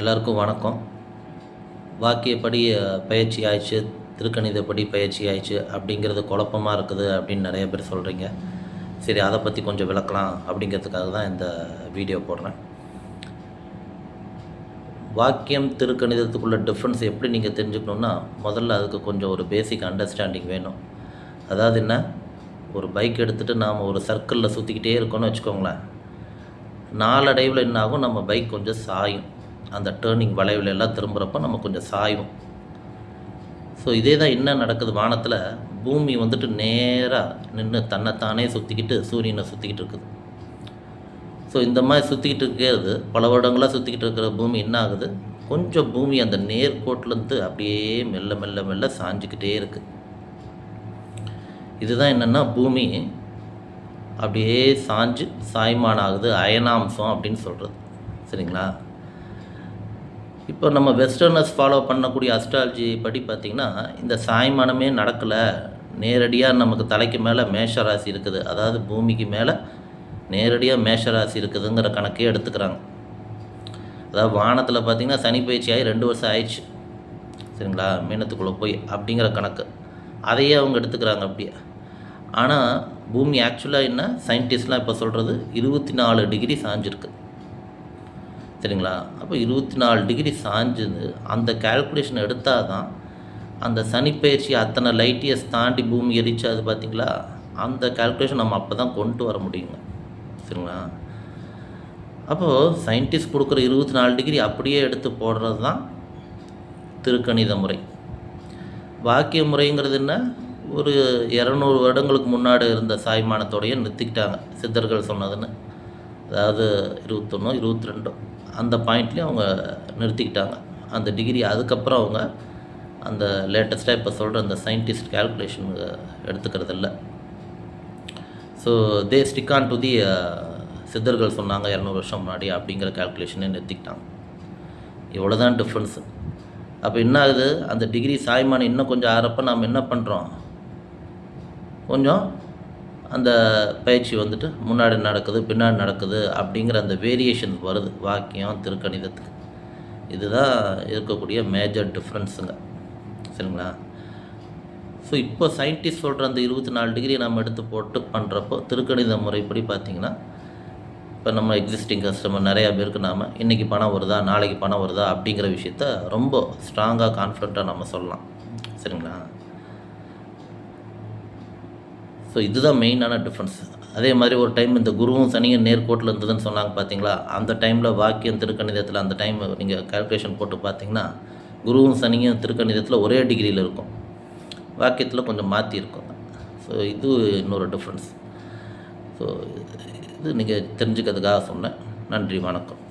எல்லாருக்கும் வணக்கம். வாக்கியப்படி பயிற்சி ஆயிடுச்சு திருக்கணிதப்படி பயிற்சி ஆயிடுச்சு அப்படிங்கிறது குழப்பமாக இருக்குது அப்படின்னு நிறைய பேர் சொல்கிறீங்க சரி அதை பற்றி கொஞ்சம் விளக்கலாம் அப்படிங்கிறதுக்காக தான் இந்த வீடியோ போடுறேன். வாக்கியம் திருக்கணிதத்துக்குள்ள டிஃப்ரென்ஸ் எப்படி நீங்கள் தெரிஞ்சுக்கணுன்னா முதல்ல அதுக்கு கொஞ்சம் ஒரு பேசிக் அண்டர்ஸ்டாண்டிங் வேணும். அதாவது என்ன? ஒரு பைக் எடுத்துகிட்டு நாம் ஒரு சர்க்கிளில் சுற்றிக்கிட்டே இருக்கோம்னு வச்சுக்கோங்களேன். நாளடைவில் என்ன ஆகும் நம்ம பைக் கொஞ்சம் சாயும். அந்த டேர்னிங் வளைவில் எல்லாம் திரும்புகிறப்ப நம்ம கொஞ்சம் சாயும் ஸோ இதே தான் என்ன நடக்குது வானத்தில். பூமி வந்துட்டு நேராக நின்று தன்னைத்தானே சுற்றிக்கிட்டு சூரியனை சுற்றிக்கிட்டு இருக்குது. ஸோ இந்த மாதிரி சுற்றிக்கிட்டு இருக்கிறது பல வருடங்களாக சுற்றிக்கிட்டு இருக்கிற பூமி என்ன ஆகுது? கொஞ்சம் பூமி அந்த நேர்கோட்டிலேருந்து அப்படியே மெல்ல மெல்ல மெல்ல சாஞ்சிக்கிட்டே இருக்குது இதுதான் என்னென்னா பூமி. அப்படியே சாஞ்சு சாய்மான் ஆகுது அயனாம்சம் அப்படின்னு சொல்கிறது சரிங்களா? இப்போ நம்ம வெஸ்டர்னஸ் ஃபாலோ பண்ணக்கூடிய அஸ்ட்ராலஜி படி பார்த்திங்கன்னா இந்த சாய்மானமே நடக்கலை. நேரடியாக நமக்கு தலைக்கு மேலே மேஷராசி இருக்குது. அதாவது பூமிக்கு மேலே நேரடியாக மேஷராசி இருக்குதுங்கிற கணக்கே எடுத்துக்கிறாங்க. அதாவது வானத்தில் பார்த்திங்கன்னா சனி பயிற்சி ஆகி ரெண்டு வருஷம் ஆயிடுச்சு. சரிங்களா? மீனத்துக்குள்ளே போய் அப்படிங்கிற கணக்கு. அதையே அவங்க எடுத்துக்கிறாங்க அப்படியே. ஆனால் பூமி ஆக்சுவலாக என்ன? சயின்டிஸ்ட்லாம் இப்போ சொல்கிறது இருபத்தி நாலு டிகிரி சாஞ்சிருக்கு. சரிங்களா அப்போ இருபத்தி நாலு டிகிரி சாஞ்சது. அந்த கால்குலேஷன் எடுத்தால் தான் அந்த சனிப்பயிற்சி அத்தனை லைட் இயர்ஸ் தாண்டி பூமி ரீச் ஆகுது பார்த்தீங்களா அந்த கால்குலேஷன் நம்ம அப்போ தான் கொண்டு வர முடியுங்க. சரிங்களா? அப்போது சயின்டிஸ்ட் கொடுக்குற இருபத்தி நாலு டிகிரி அப்படியே எடுத்து போடுறது தான் திருக்கணித முறை. வாக்கிய முறைங்கிறது என்ன? ஒரு இரநூறு வருடங்களுக்கு முன்னாடி இருந்த சாய்மானத்தோடைய நிறுத்திக்கிட்டாங்க சித்தர்கள் சொன்னதுன்னு. அதாவது இருபத்தொன்னோ இருபத்தி ரெண்டோ அந்த பாயிண்ட்லேயும் அவங்க நிறுத்திக்கிட்டாங்க. அந்த டிகிரி அதுக்கப்புறம் அவங்க அந்த லேட்டஸ்ட்டாக இப்போ சொல்கிற அந்த சயின்டிஸ்ட் கேல்குலேஷன் எடுத்துக்கிறது இல்லை so they stick on to the சித்தர்கள் சொன்னாங்க இரநூறு வருஷம் முன்னாடி அப்படிங்கிற கால்குலேஷனே நிறுத்திக்கிட்டாங்க. இவ்வளோ தான் டிஃப்ரென்ஸு அப்போ என்ன ஆகுது? அந்த டிகிரி சாய்மானம் இன்னும் கொஞ்சம் ஆறப்போ நாம் என்ன பண்ணுறோம் கொஞ்சம் அந்த பயிற்சி வந்துட்டு முன்னாடி நடக்குது பின்னாடி நடக்குது அப்படிங்கிற அந்த வேரியேஷன் வருது. வாக்கியம் திருக்கணிதத்துக்கு. இதுதான் இருக்கக்கூடிய மேஜர் டிஃப்ரென்ஸுங்க சரிங்களா? ஸோ இப்போ சயின்டிஸ்ட் சொல்கிற அந்த இருபத்தி நாலு டிகிரி நம்ம எடுத்து போட்டு பண்ணுறப்போ திருக்கணித முறைப்படி பார்த்திங்கன்னா இப்போ நம்ம எக்ஸிஸ்டிங் கஸ்டமர் நிறையா பேருக்கு நாம் இன்றைக்கி பணம் வருதா? நாளைக்கு பணம் வருதா? அப்படிங்கிற விஷயத்த ரொம்ப ஸ்ட்ராங்காக கான்ஃபிடண்ட்டாக நம்ம சொல்லலாம். சரிங்களா? ஸோ இதுதான் மெயினான டிஃப்ரென்ஸ் அதே மாதிரி ஒரு டைம் இந்த குருவும் சனியும் நேர்கோட்டில் இருந்ததுன்னு சொன்னாங்க பார்த்தீங்களா? அந்த டைமில் வாக்கியம் திருக்கணிதத்தில் அந்த டைம் நீங்கள் கால்குலேஷன் போட்டு பார்த்தீங்கன்னா குருவும் சனியும் திருக்கணிதத்தில் ஒரே டிகிரியில் இருக்கும். வாக்கியத்தில் கொஞ்சம் மாற்றி இருக்கும். ஸோ இது இன்னொரு டிஃப்ரென்ஸ் ஸோ இது நீங்கள் தெரிஞ்சுக்கிறதுக்காக சொன்னேன். நன்றி வணக்கம்.